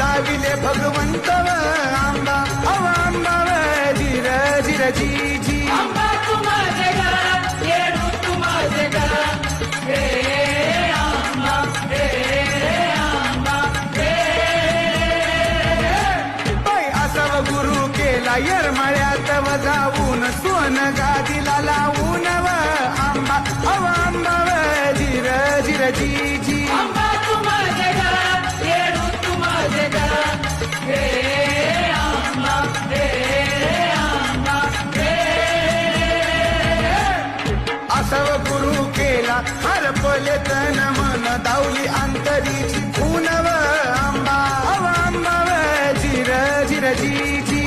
दाविले भगवंत व आंबा. अव आंबा व जिर जिर जी जी आंबा आंबा आंबा गुरु केला येरमाळ्यात व जाऊन सोन गादीला लावून व आंबा. अव आंबा जिर जिर जी असव गुरु केला हरपले तन मन दावली अंतरीची खून व आंबा आंबा जिर जिर जी जी.